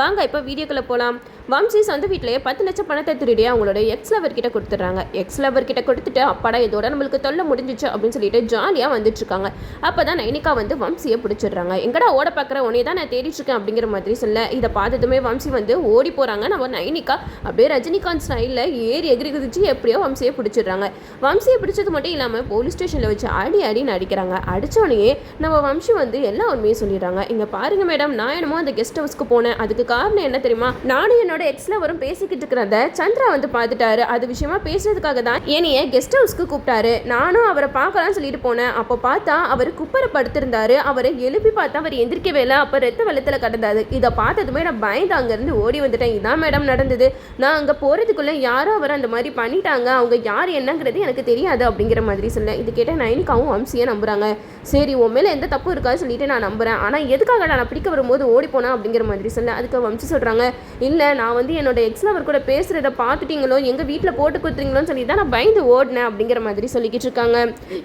வாங்க இப்போ வீடியோக்குள்ளே போகலாம் வம்சி சொந்த வீட்டிலேயே பத்து லட்சம் பணத்தை திருடி அவங்களோட எக்ஸ் லவர் கிட்ட கொடுத்துட்றாங்க. எக்ஸ் லவர் கிட்ட கொடுத்துட்டு அப்பாடா இதோட நம்மளுக்கு தொல்லை முடிஞ்சிச்சு அப்படின்னு சொல்லிட்டு ஜாலியாக வந்துட்டு இருக்காங்க அப்போ தான் நைனிகா வந்து வம்சியை பிடிச்சிடுறாங்க. எங்கடா ஓட பார்க்குற உடனே தான் நான் தேடிட்டு இருக்கேன் அப்படிங்கிற மாதிரி சொல்ல இதை பார்த்ததுமே வம்சி வந்து ஓடி போகிறாங்க நம்ம நைனிகா அப்படியே ரஜினிகாந்த் ஸ்டைலில் ஏறி எகிரி குதிச்சு எப்படியோ வம்சியை பிடிச்சிடுறாங்க. வம்சியை பிடிச்சது மட்டும் இல்லாமல் போலீஸ் ஸ்டேஷனில் வச்சு அடி அடின்னு அடிக்கிறாங்க அடித்தோடனே நம்ம வம்சி வந்து எல்லா உண்மையும் சொல்லிடுறாங்க. இங்கே பாருங்க மேடம் நான் என்னமோ அந்த கெஸ்ட் ஹவுஸ்க்கு போனேன். அதுக்கு காரணம் என்ன தெரியுமா? நானும் என்னோட எக்ஸ் வரும் பேசிக்கிட்டு இருக்கிறத சந்திரா வந்து பார்த்துட்டாரு. அது விஷயமா பேசுறதுக்காக தான் என்னைய கெஸ்ட் ஹவுஸ்க்கு கூப்பிட்டாரு. நானும் அவரை பார்க்கலாம்னு சொல்லிட்டு போனேன். அப்போ பார்த்தா அவர் குப்பரை படுத்திருந்தாரு அவரை எழுப்பி பார்த்தா அவர் எந்திரிக்கவே இல்லை. அப்போ ரத்த வெள்ளத்தில் கடந்தாரு இதை பார்த்ததுமே நான் பயந்து அங்கேருந்து ஓடி வந்துட்டேன். இதான் மேடம் நடந்தது. நான் அங்கே போகிறதுக்குள்ளே யாரோ அவர் அந்த மாதிரி பண்ணிட்டாங்க. அவங்க யார் என்னங்கிறது எனக்கு தெரியாது அப்படிங்கிற மாதிரி சொன்னேன். இது கேட்டால் நைனிக்காவும் வம்சியை நம்புகிறாங்க சரி உன் மேலே எந்த தப்பு இருக்காது சொல்லிட்டு நான் நம்புறேன். ஆனால் எதுக்காக நான் பிடிக்க வரும்போது ஓடி போனேன் அப்படிங்கிற மாதிரி சொன்னேன். அதுக்கு வம்சி சொல்கிறாங்க இல்லை நான் வந்து என்னோட எக்ஸ் லவர் கூட பேசுகிறத பார்த்துட்டீங்களோ எங்கள் வீட்டில் போட்டு கொடுத்துறீங்களோன்னு சொல்லி தான் நான் பயந்து ஓடினேன் அப்படிங்கிற மாதிரி சொல்லிக்கிட்டு இருக்காங்க.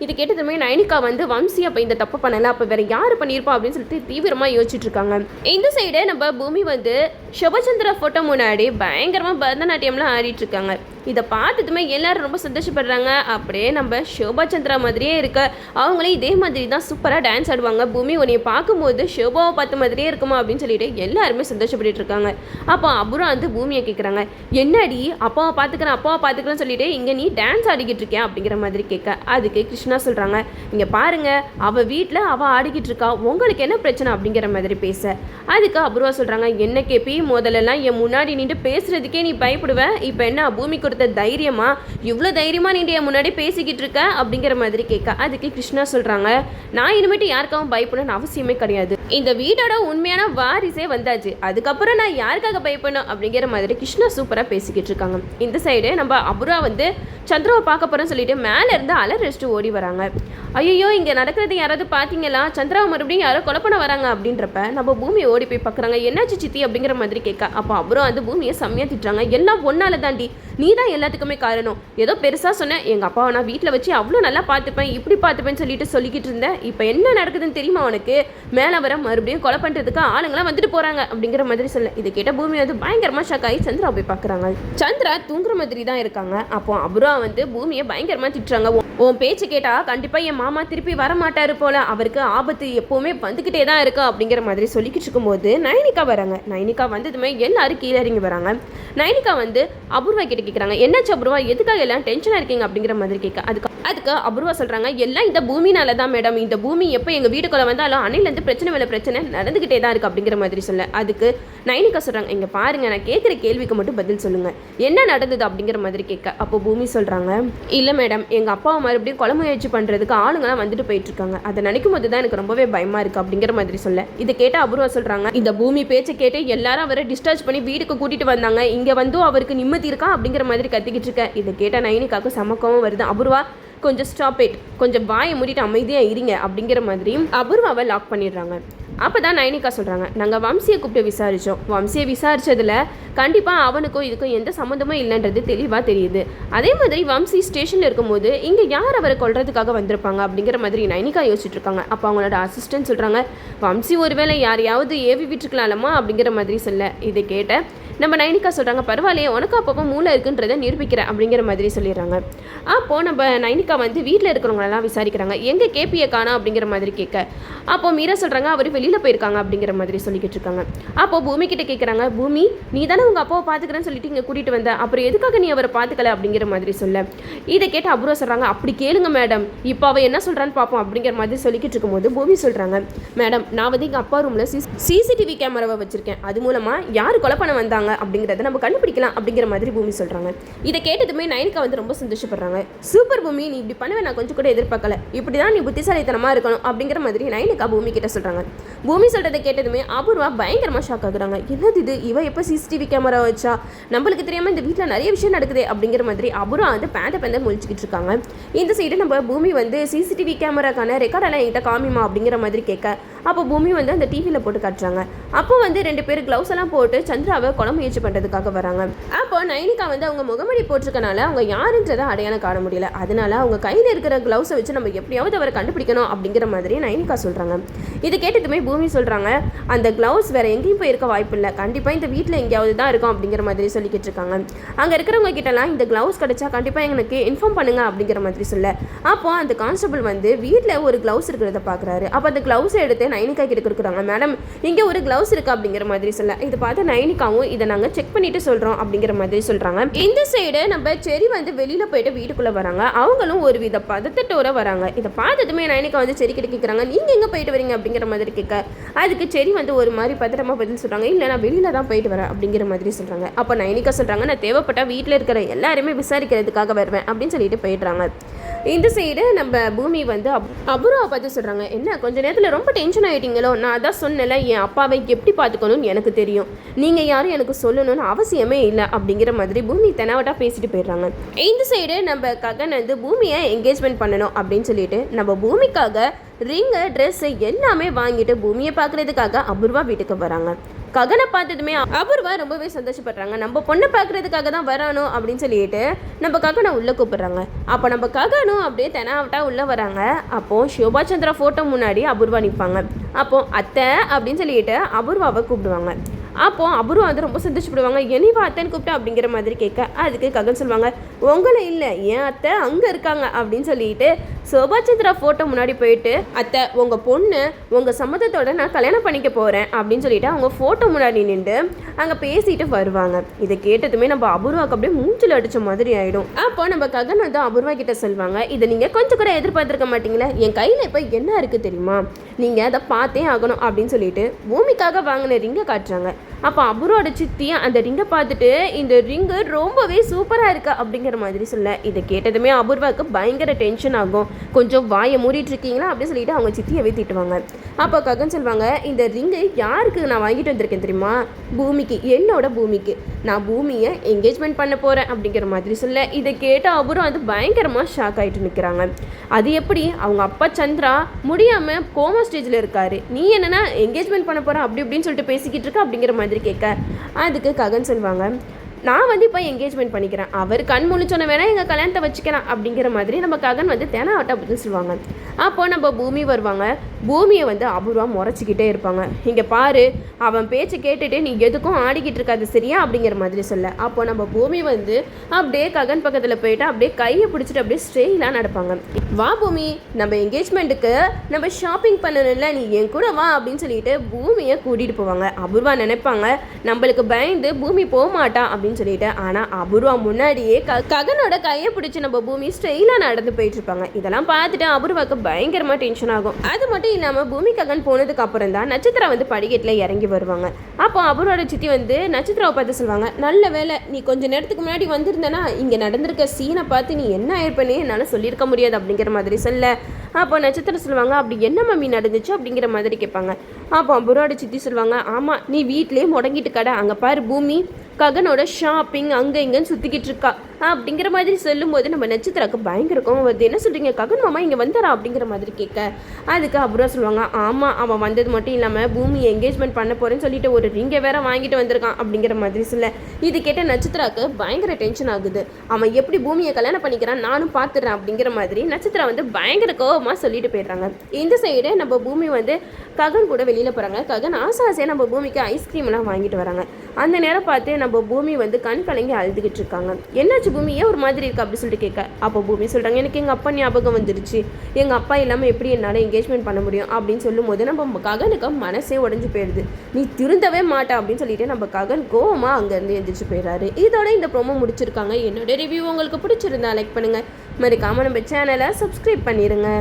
இது கேட்டதுமே நயனிகா வந்து வம்சி அப்போ இந்த தப்பு பண்ணலை அப்போ வேற யார் பண்ணியிருப்பா? அப்படின்னு சொல்லிட்டு தீவிரமாக யோசிச்சுட்டு இருக்காங்க. இந்த சைடு நம்ம பூமி வந்து சுபச்சந்திரா ஃபோட்டோ முன்னாடி பயங்கரமாக பரதநாட்டியம்லாம் ஆடிட்டு இருக்காங்க. இதை பார்த்ததுமே எல்லாரும் ரொம்ப சந்தோஷப்படுறாங்க. அப்படியே நம்ம ஷோபா சந்திரா மாதிரியே இருக்க அவங்களே இதே மாதிரி தான் சூப்பராக டான்ஸ் ஆடுவாங்க. பூமி உன்னைய பார்க்கும்போது ஷோபாவை பார்த்த மாதிரியே இருக்குமா? அப்படின்னு சொல்லிட்டு எல்லாருமே சந்தோஷப்பட்டு இருக்காங்க. அப்போ அப்புறம் வந்து பூமியை கேட்குறாங்க என்னடி? அப்பாவை பார்த்துக்கிறேன் அப்பாவை பார்த்துக்கிறேன்னு சொல்லிட்டு இங்கே நீ டான்ஸ் ஆடிக்கிட்டு இருக்கியா? அப்படிங்கிற மாதிரி கேட்க அதுக்கு கிருஷ்ணா சொல்கிறாங்க இங்கே பாருங்க அவள் வீட்டில் அவள் ஆடிக்கிட்டு இருக்கா. உங்களுக்கு என்ன பிரச்சனை? அப்படிங்கிற மாதிரி பேச. அதுக்கு அபூர்வா சொல்கிறாங்க என்ன கேப்பி முதல்லலாம் என் முன்னாடி நின்று பேசுறதுக்கே நீ பயப்படுவேன் இப்போ என்ன பூமிக்கு கொடுத்த தைரியமா இவ்வளோ தைரியமா நீ என் முன்னாடி பேசிக்கிட்டு இருக்க? அப்படிங்கிற மாதிரி கேட்க. அதுக்கு கிருஷ்ணா சொல்கிறாங்க நான் இனிமேட்டு யாருக்காகவும் பயப்படணும்னு அவசியமே கிடையாது. இந்த வீடோட உண்மையான வாரிசே வந்தாச்சு. அதுக்கப்புறம் நான் யாருக்காக பயப்படணும்? அப்படிங்கிற மாதிரி கிருஷ்ணா சூப்பராக பேசிக்கிட்டு இருக்காங்க. இந்த சைடு நம்ம அபுரா வந்து சந்திராவை பார்க்க போகிறோம்னு சொல்லிட்டு மேலே இருந்து அலர் ஓடி வராங்க. ஐயோ இங்கே நடக்கிறது யாராவது பார்த்தீங்களா சந்திராவை மறுபடியும் யாரோ கொலை பண்ண வராங்க. அப்படின்றப்ப நம்ம பூமியை ஓடி போய் பார்க்குறாங்க என்னாச்சு சித்தி? அப்படிங்கிற மாதிரி கேட்க. அப்போ அப்புறம் அந்த பூமியை செம்மையாக திட்டுறாங்க. எல்லாம் ஒன்னால தாண்டி நீ தான் எல்லாத்துக்குமே காரணம். ஏதோ பெருசாக சொன்னேன் எங்கள் அப்பாவை நான் வீட்டில் வச்சு அவ்வளோ நல்லா பார்த்துப்பேன் இப்படி பார்த்துப்பேன்னு சொல்லிட்டு சொல்லிக்கிட்டு இருந்தேன். இப்போ என்ன நடக்குதுன்னு தெரியுமா உனக்கு? மேலே வர மறுபடியும் கொலை பண்ணுறதுக்கு ஆளுங்களாம் வந்துட்டு போகிறாங்க அப்படிங்கிற மாதிரி சொல்ல இது கேட்ட பூமி வந்து பயங்கரமாக ஷாக் ஆகி சந்திரா போய் பார்க்குறாங்க. சந்திரா தூங்குற மாதிரி தான் இருக்காங்க. அப்போ அபுரா வந்து பூமியை பயங்கரமாக திட்டுறாங்க. உன் பேச்சு கேட்டால் கண்டிப்பாக என் மாமா திருப்பி வர போல். அவருக்கு ஆபத்து எப்போவுமே வந்துக்கிட்டே தான் இருக்கா அப்படிங்கிற மாதிரி சொல்லிக்கிட்டு இருக்கும்போது நயனிகா வராங்க. நயனிகா வந்ததுமே எல்லாரும் கீழே இறங்கி வராங்க. நயனிகா வந்து அபூர்வா கிட்ட கேட்குறாங்க என்னாச்சு அபூர்வா? எதுக்காக எல்லாம் டென்ஷனாக இருக்கீங்க? அப்படிங்கிற மாதிரி கேட்க. அதுக்கு அதுக்கு அபூர்வா சொல்கிறாங்க எல்லாம் இந்த பூமினால தான் மேடம் இந்த பூமி எப்போ எங்கள் வீட்டுக்குள்ளே வந்தாலும் அணையிலேருந்து பிரச்சனை மேலே பிரச்சனை நடந்துக்கிட்டே தான் இருக்குது அப்படிங்கிற மாதிரி சொல்ல. அதுக்கு நைனிகா சொல்கிறாங்க இங்கே பாருங்க நான் கேட்குற கேள்விக்கு மட்டும் பதில் சொல்லுங்கள் என்ன நடந்தது அப்படிங்கிற மாதிரி கேட்க அப்போ பூமி சொல்கிறாங்க இல்லை மேடம் எங்கள் அப்பாவை மறுபடியும் கொலை முயற்சி பண்ணுறதுக்கு ஆளுங்கலாம் வந்துட்டு போயிட்டு இருக்காங்க அதை நினைக்கும் போது தான் எனக்கு ரொம்பவே பயமாக இருக்குது அப்படிங்கிற மாதிரி சொல்ல. இதை கேட்டால் அபூர்வா சொல்கிறாங்க இந்த பூமி பேச்சை கேட்டு எல்லாரும் அவரை டிஸ்சார்ஜ் பண்ணி வீட்டுக்கு கூட்டிகிட்டு வந்தாங்க. இங்கே வந்தும் அவருக்கு நிம்மதி இருக்கா? அப்படிங்கிற மாதிரி கத்திக்கிட்டு இருக்கேன் இதை கேட்டால் நைனிகாவுக்கு சமக்கவும் வருது. அபூர்வா கொஞ்சம் ஸ்டாப் இட் கொஞ்சம் வாயை மூடிட்டு அமைதியாக இருங்க அப்படிங்கிற மாதிரி அபூர்வாவை லாக் பண்ணிடுறாங்க. அப்போ தான் நயனிகா சொல்கிறாங்க நாங்கள் வம்சியை கூப்பிட்டு விசாரித்தோம் வம்சியை விசாரித்ததில் கண்டிப்பாக அவனுக்கும் இதுக்கும் எந்த சம்மந்தமும் இல்லைன்றது தெளிவாக தெரியுது. அதே மாதிரி வம்சி ஸ்டேஷனில் இருக்கும்போது இங்கே யார் அவரை கொள்றதுக்காக வந்திருப்பாங்க? அப்படிங்கிற மாதிரி நயனிகா யோசிச்சுட்டு இருக்காங்க. அப்போ அவங்களோட அசிஸ்டன்ட் சொல்கிறாங்க வம்சி ஒருவேளை யாரையாவது ஏவி விட்டுருக்கலாமா அப்படிங்கிற மாதிரி சொல்ல இதை கேட்ட நம்ம நயனிகா சொல்கிறாங்க பரவாயில்லையே உனக்கு அப்பப்போ மூளை இருக்குன்றதை நிரூபிக்கிறேன் அப்படிங்கிற மாதிரி சொல்லிடுறாங்க. அப்போது நம்ம நைனிகா வந்து வீட்டில் இருக்கிறவங்களெல்லாம் விசாரிக்கிறாங்க எங்கே கேபியை காணோம்? அப்படிங்கிற மாதிரி கேட்க அப்போ மீரா சொல்கிறாங்க அவர் வெளியில் போயிருக்காங்க அப்படிங்கிற மாதிரி சொல்லிக்கிட்டு இருக்காங்க. அப்போ பூமி கிட்ட கேட்குறாங்க பூமி நீ தானே உங்கள் அப்பாவை பார்த்துக்கிறேன்னு சொல்லிட்டு இங்கே கூட்டிகிட்டு வந்த. அப்புறம் எதுக்காக நீ அவரை பார்த்துக்கல அப்படிங்கிற மாதிரி சொல்ல. இதை கேட்டு அப்புறம் சொல்கிறாங்க அப்படி கேளுங்க மேடம். இப்போ அவள் என்ன சொல்கிறான்னு பார்ப்போம் அப்படிங்கிற மாதிரி சொல்லிக்கிட்டு இருக்கும்போது பூமி சொல்கிறாங்க மேடம் நான் வந்து எங்கள் அப்பா ரூமில் சிசிடிவி கேமராவை வச்சுருக்கேன். அது மூலமாக யார் கொலை பண்ண வந்தாங்க அப்படிங்கிறத நம்ம கண்டுபிடிக்கலாம் அப்படிங்கிற மாதிரி பூமி சொல்கிறாங்க இதை கேட்டதுமே நயனிகா வந்து ரொம்ப சந்தோஷப்படுறாங்க சூப்பர் பூமி நீ இப்படி பண்ணுவேன் நான் கொஞ்சம் கூட எதிர்பார்க்கல. இப்படி தான் நீ புத்திசாலித்தனமாக இருக்கணும் அப்படிங்கிற மாதிரி நயனிகா பூமி கிட்ட சொல்கிறாங்க பூமி சொல்கிறத கேட்டதுமே அபூர்வா பயங்கரமாக ஷாக் ஆகுறாங்க. என்னது இது? இவ எப்போ சிசிடிவி கேமரா வச்சா? நம்மளுக்கு தெரியாமல் இந்த வீட்டில் நிறைய விஷயம் நடக்குது அப்படிங்கிற மாதிரி அபூர்வா வந்து பேந்த பேந்த முழிச்சிக்கிட்டு இருக்காங்க. இந்த சைடு நம்ம பூமி வந்து சிசிடிவி கேமராக்கான ரெக்கார்டெல்லாம் என்கிட்ட காமிமா அப்படிங்கிற மாதிரி கேட்க அப்போ பூமி வந்து அந்த டிவியில் போட்டு காட்டுறாங்க. அப்போ வந்து ரெண்டு பேர் க்ளவுஸ் எல்லாம் போட்டு சந்திராவை கொலை முயற்சி பண்ணுறதுக்காக வராங்க. அப்போ நைனிகா வந்து அவங்க முகமடி போட்டிருக்கனால அவங்க யாருன்றதை அடையாளம் காண முடியல. அதனால அவங்க கையில் இருக்கிற க்ளவுஸை வச்சு நம்ம எப்படியாவது அவரை கண்டுபிடிக்கணும் அப்படிங்கிற மாதிரி நைனிகா சொல்கிறாங்க இது கேட்டதுமே பூமி சொல்கிறாங்க அந்த க்ளவுஸ் வேறு எங்கேயும் போய் இருக்க வாய்ப்பு இல்லை கண்டிப்பாக இந்த வீட்டில் எங்கேயாவது தான் இருக்கும் அப்படிங்கிற மாதிரி சொல்லிக்கிட்டு இருக்காங்க. அங்கே இருக்கிறவங்க கிட்டலாம் இந்த க்ளவுஸ் கிடைச்சா கண்டிப்பாக எங்களுக்கு இன்ஃபார்ம் பண்ணுங்க அப்படிங்கிற மாதிரி சொல்ல. அப்போ அந்த கான்ஸ்டபிள் வந்து வீட்டில் ஒரு க்ளவுஸ் இருக்கிறத பார்க்குறாரு அப்போ அந்த க்ளவுஸை எடுத்து நைனிகா கிட்ட கொடுக்குறாங்க. மேடம் இங்கே ஒரு க்ளவுஸ் இருக்குது அப்படிங்கிற மாதிரி சொல்ல. இதை பார்த்து நைனிகாவும் இதை நாங்கள் செக் பண்ணிட்டு சொல்கிறோம் அப்படிங்கிற மாதிரி சொல்கிறாங்க இந்த சைடு நம்ம செரி வந்து வெளியில் போயிட்டு வீட்டுக்குள்ளே வராங்க. அவங்களும் ஒரு வித பதத்தட்டோட வராங்க. இதை பார்த்ததுமே நைனிகா வந்து செரி கிட்ட கேட்குறாங்க நீங்கள் எங்கே போயிட்டு வரீங்க? அப்படிங்கிற மாதிரி கேட்க அதுக்கு செரி வந்து ஒரு மாதிரி பத்திரமா பதில் சொல்கிறாங்க இல்லை நான் வெளியில் தான் போயிட்டு வரேன் அப்படிங்கிற மாதிரி சொல்கிறாங்க அப்போ நைனிகா சொல்கிறாங்க நான் தேவைப்பட்டால் வீட்டில் இருக்கிற எல்லாருமே விசாரிக்கிறதுக்காக வருவேன் அப்படின்னு சொல்லிட்டு போயிடுறாங்க. இந்த சைடு நம்ம பூமி வந்து அப் அபூர்வா பார்த்து சொல்கிறாங்க என்ன? கொஞ்ச நேரத்தில் ரொம்ப டென்ஷன் ஆகிட்டீங்களோ நான் அதான் சொன்னல என் அப்பாவை எப்படி பார்த்துக்கணும்னு எனக்கு தெரியும். நீங்கள் யாரும் எனக்கு சொல்லணும்னு அவசியமே இல்லை அப்படிங்கிற மாதிரி பூமி தெனாவட்டாக பேசிட்டு போயிடுறாங்க. இந்த சைடு நம்ம ககன் வந்து பூமியை என்கேஜ்மெண்ட் பண்ணணும் அப்படின்னு சொல்லிட்டு நம்ம பூமிக்காக ரிங்கு ட்ரெஸ்ஸு எல்லாமே வாங்கிட்டு பூமியை பார்க்குறதுக்காக அபூர்வா வீட்டுக்கு வராங்க. ககனை பார்த்ததுமே அபூர்வா ரொம்பவே சந்தோஷப்படுறாங்க. நம்ம பொண்ணை பார்க்கறதுக்காக தான் வரானோ அப்படின்னு சொல்லிட்டு நம்ம ககனை உள்ளே கூப்பிடுறாங்க. அப்போ நம்ம ககனும் அப்படியே தெனாவட்டா உள்ளே வராங்க. அப்போ ஷோபா சந்திரா ஃபோட்டோ முன்னாடி அபூர்வா நிற்பாங்க அப்போ அத்தை அப்படின்னு சொல்லிட்டு அபூர்வாவை கூப்பிடுவாங்க. அப்போது அவரும் வந்து ரொம்ப சந்தோஷப்படுவாங்க. என்னைவா அத்தைன்னு கூப்பிட்டா? அப்படிங்கிற மாதிரி கேட்க அதுக்கு ககன் சொல்லுவாங்க. உங்களை இல்லை என் அத்தை அங்கே இருக்காங்க. அப்படின்னு சொல்லிட்டு சோபா சந்திரா ஃபோட்டோ முன்னாடி போயிட்டு அத்தை உங்கள் பொண்ணு உங்கள் சம்மதத்தோட நான் கல்யாணம் பண்ணிக்க போகிறேன் அப்படின்னு சொல்லிட்டு அவங்க ஃபோட்டோ முன்னாடி நின்று அங்கே பேசிட்டு வருவாங்க. இதை கேட்டதுமே நம்ம அபூர்வாக்கு அப்படியே மூஞ்சில் அடித்த மாதிரி ஆகிடும் அப்போ நம்ம ககன் வந்து அபூர்வா கிட்ட சொல்லுவாங்க இதை நீங்கள் கொஞ்சம் கூட எதிர்பார்த்துருக்க மாட்டீங்களா என் கையில் இப்போ என்ன இருக்குது தெரியுமா? நீங்கள் அதை பார்த்தே ஆகணும். அப்படின்னு சொல்லிட்டு பூமிக்காக வாங்கின ரிங்கை காட்டுறாங்க. அப்போ அபுரோட சித்தி அந்த ரிங்கை பார்த்துட்டு இந்த ரிங்கு ரொம்பவே சூப்பராக இருக்கு அப்படிங்கிற மாதிரி சொல்ல. இதை கேட்டதுமே அபூர்வாவுக்கு பயங்கர டென்ஷன் ஆகும். கொஞ்சம் வாயை மூடிட்டு இருக்கீங்களா அப்படின்னு சொல்லிட்டு அவங்க சித்தியவே திட்டுவாங்க. அப்போ ககன் சொல்லுவாங்க இந்த ரிங்கு யாருக்கு நான் வாங்கிட்டு வந்திருக்கேன் தெரியுமா? பூமிக்கு என்னோட பூமிக்கு. நான் பூமியை என்கேஜ்மெண்ட் பண்ண போகிறேன் அப்படிங்கிற மாதிரி சொல்ல. இதை கேட்ட அபூர்வம் வந்து பயங்கரமாக ஷாக் ஆகிட்டு நிற்கிறாங்க அது எப்படி? அவங்க அப்பா சந்திரா முடியாமல் கோமா ஸ்டேஜில் இருக்காரு. நீ என்னென்னா என்கேஜ்மெண்ட் பண்ண போகிற அப்படி இப்படின்னு சொல்லிட்டு பேசிக்கிட்டு இருக்க அப்படிங்கிற மாதிரி கேட்க. அதுக்கு ககன் சொல்லுவாங்க நான் வந்து இப்போ என்கேஜ்மெண்ட் பண்ணிக்கிறேன். அவர் கண் முழிச்சோன்னே வேணால் எங்கள் கல்யாணத்தை வச்சுக்கிறேன் அப்படிங்கிற மாதிரி நம்ம ககன் வந்து தேனா ஆட்டா பதில் சொல்லுவாங்க. அப்போ நம்ம பூமி வருவாங்க. பூமியை வந்து அபூர்வா முறைச்சிக்கிட்டே இருப்பாங்க. இங்கே பாரு அவன் பேச்சு கேட்டுட்டு நீ எதுக்கும் ஆடிக்கிட்டு இருக்காது சரியா? அப்படிங்கிற மாதிரி சொல்ல. அப்போ நம்ம பூமி வந்து அப்படியே ககன் பக்கத்தில் போயிட்டு அப்படியே கையை பிடிச்சிட்டு அப்படியே ஸ்ட்ரெயிலாக நடப்பாங்க. வா பூமி நம்ம என்கேஜ்மெண்ட்டுக்கு நம்ம ஷாப்பிங் பண்ணணும்ல நீ என் கூட வா அப்படின்னு சொல்லிட்டு பூமியை கூட்டிகிட்டு போவாங்க. அபூர்வா நினைப்பாங்க நம்மளுக்கு பயந்து பூமி போக மாட்டான் அப்படின்னு அப்படின்னு சொல்லிட்டு ஆனால் அபூர்வா முன்னாடியே க ககனோட கையை பிடிச்சி நம்ம பூமி ஸ்ட்ரெயிலாக நடந்து போயிட்டு இருப்பாங்க. இதெல்லாம் பார்த்துட்டு அபூர்வாக்கு பயங்கரமாக டென்ஷன் ஆகும். அது மட்டும் இல்லாமல் பூமி ககன் போனதுக்கு அப்புறம் தான் நட்சத்திரா வந்து படிக்கட்டில் இறங்கி வருவாங்க. அப்போ அபூர்வோட சித்தி வந்து நட்சத்திராவை பார்த்து சொல்லுவாங்க நல்ல வேலை நீ கொஞ்சம் நேரத்துக்கு முன்னாடி வந்திருந்தனா இங்கே நடந்திருக்க சீனை பார்த்து நீ என்ன ஆயிருப்பனே என்னால் சொல்லியிருக்க முடியாது அப்படிங்கிற மாதிரி சொல்ல. அப்போ நட்சத்திரம் சொல்லுவாங்க அப்படி என்ன மம்மி நடந்துச்சு? அப்படிங்கிற மாதிரி கேட்பாங்க. அப்போ அபூர்வோட சித்தி சொல்லுவாங்க ஆமாம் நீ வீட்லேயே முடங்கிட்டு கடை. அங்கே பாரு பூமி ககனோட ஷாப்பிங் அங்கே இங்கேன்னு சுற்றிக்கிட்டு இருக்கா. அப்படிங்கிற மாதிரி சொல்லும்போது நம்ம நட்சத்திரக்கு பயங்கரக்கும் வருது. என்ன சொல்கிறீங்க ககன் மாமா இங்கே வந்தாரா? அப்படிங்கிற மாதிரி கேட்க. அதுக்கு அப்புறம் சொல்லுவாங்க ஆமாம் அவன் வந்தது மட்டும் இல்லாமல் பூமி என்கேஜ்மெண்ட் பண்ண போகிறேன்னு சொல்லிட்டு ஒரு ரிங்கை வேற வாங்கிட்டு வந்திருக்கான் அப்படிங்கிற மாதிரி சொல்ல. இது கேட்ட நட்சத்திராக்கு பயங்கர டென்ஷன் ஆகுது. அவன் எப்படி பூமியை கல்யாணம் பண்ணிக்கிறான்? நானும் பார்த்துடுறேன் அப்படிங்கிற மாதிரி நட்சத்திரம் வந்து பயங்கர கோபமாக சொல்லிட்டு போயிடுறாங்க. இந்த சைடு நம்ம பூமி வந்து ககன் கூட வெளியில் போகிறாங்க ககன் ஆசை ஆசையாக நம்ம பூமிக்கு ஐஸ்கிரீம்லாம் வாங்கிட்டு வராங்க. அந்த நேரம் பார்த்து நம்ம நம்ம பூமி வந்து கண் கலங்கி அழுதுகிட்டு இருக்காங்க. என்னாச்சு பூமி? ஏன் ஒரு மாதிரி இருக்கு அப்படி சொல்லிட்டு கேட்க. அப்போ பூமி சொல்கிறாங்க எனக்கு எங்கள் அப்பா ஞாபகம் வந்துருச்சு. எங்கள் அப்பா இல்லாமல் எப்படி என்னால் என்கேஜ்மெண்ட் பண்ண முடியும்? அப்படின்னு சொல்லும்போது நம்ம ககனுக்கு மனசே உடஞ்சி போயிடுது நீ திருந்தவே மாட்டா அப்படின்னு சொல்லிட்டு நம்ம ககன் கோவமாக அங்கேருந்து எந்திரிச்சு போயிடுறாரு. இதோட இந்த ப்ரோமோ முடிச்சிருக்காங்க. என்னோட ரிவ்யூ உங்களுக்கு பிடிச்சிருந்தா லைக் பண்ணுங்கள் மறக்காம நம்ம சேனலை சப்ஸ்கிரைப் பண்ணிடுங்க.